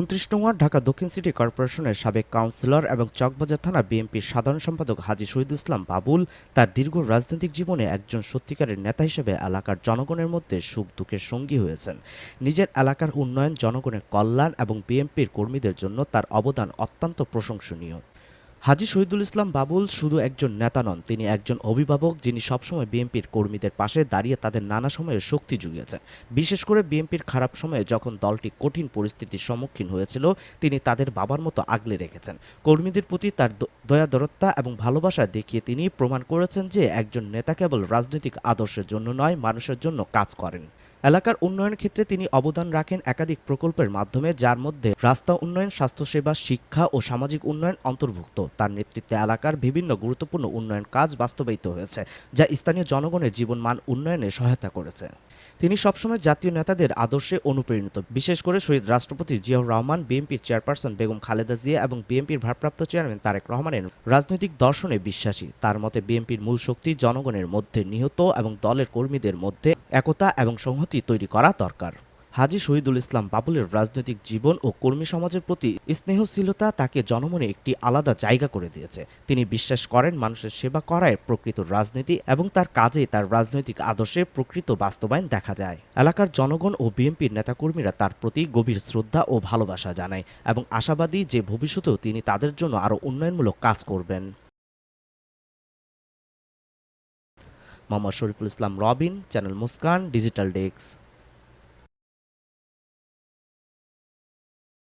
উনত্রিশ নং ঢাকা দক্ষিণ সিটি কর্পোরেশনের সাবেক কাউন্সিলর এবং চকবাজার থানা বিএনপির সাধারণ সম্পাদক হাজি শহীদ ইসলাম বাবুল তার দীর্ঘ রাজনৈতিক জীবনে একজন সত্যিকারের নেতা হিসেবে এলাকার জনগণের মধ্যে সুখ দুঃখের সঙ্গী হয়েছেন। নিজের এলাকার উন্নয়ন, জনগণের কল্যাণ এবং বিএনপির কর্মীদের জন্য তার অবদান অত্যন্ত প্রশংসনীয়। হাজি শহীদুল ইসলাম বাবুল শুধু একজন নেতা নন, তিনি একজন অভিভাবক যিনি সবসময় বিএনপির কর্মীদের পাশে দাঁড়িয়ে তাদের নানা সময়ে শক্তি জুগিয়েছেন। বিশেষ করে বিএনপির খারাপ সময়ে যখন দলটি কঠিন পরিস্থিতির সম্মুখীন হয়েছিল, তিনি তাদের বাবার মতো আগলে রেখেছেন। কর্মীদের প্রতি তার দয়াদরত্তা এবং ভালোবাসা দেখিয়ে তিনি প্রমাণ করেছেন যে একজন নেতা কেবল রাজনৈতিক আদর্শের জন্য নয়, মানুষের জন্য কাজ করেন। এলাকার উন্নয়ন ক্ষেত্রে তিনি অবদান রাখেন একাধিক প্রকল্পের মাধ্যমে, যার মধ্যে রাস্তা উন্নয়ন, স্বাস্থ্যসেবা, শিক্ষা ও সামাজিক উন্নয়ন অন্তর্ভুক্ত। তার নেতৃত্বে এলাকার বিভিন্ন গুরুত্বপূর্ণ উন্নয়ন কাজ বাস্তবায়িত হয়েছে, যা স্থানীয় জনগণের জীবনমান উন্নয়নে সহায়তা করেছে। তিনি সবসময় জাতীয় নেতাদের আদর্শে অনুপ্রেরিত বিশেষ করে শহীদ রাষ্ট্রপতি জিয়াউর রহমান, বিএনপির চেয়ারপারসন বেগম খালেদা জিয়া এবং বিএনপির ভারপ্রাপ্ত চেয়ারম্যান তারেক রহমানের রাজনৈতিক দর্শনে বিশ্বাসী। তার মতে, বিএনপির মূল শক্তি জনগণের মধ্যে নিহত এবং দলের কর্মীদের মধ্যে একতা এবং সংহতি তৈরি করা দরকার। হাজি শহীদুল ইসলাম বাবুলের রাজনৈতিক জীবন ও কর্মী সমাজের প্রতি স্নেহশীলতা তাকে জনমনে একটি আলাদা জায়গা করে দিয়েছে। তিনি বিশ্বাস করেন মানুষের সেবা করায় প্রকৃত রাজনীতি এবং তার কাজে তার রাজনৈতিক আদর্শে প্রকৃত বাস্তবায়ন দেখা যায়। এলাকার জনগণ ও বিএনপির নেতাকর্মীরা তার প্রতি গভীর শ্রদ্ধা ও ভালোবাসা জানায় এবং আশাবাদী যে ভবিষ্যতেও তিনি তাদের জন্য আরও উন্নয়নমূলক কাজ করবেন। Mohammad Shariful Islam Robin channel Muskan digital desk.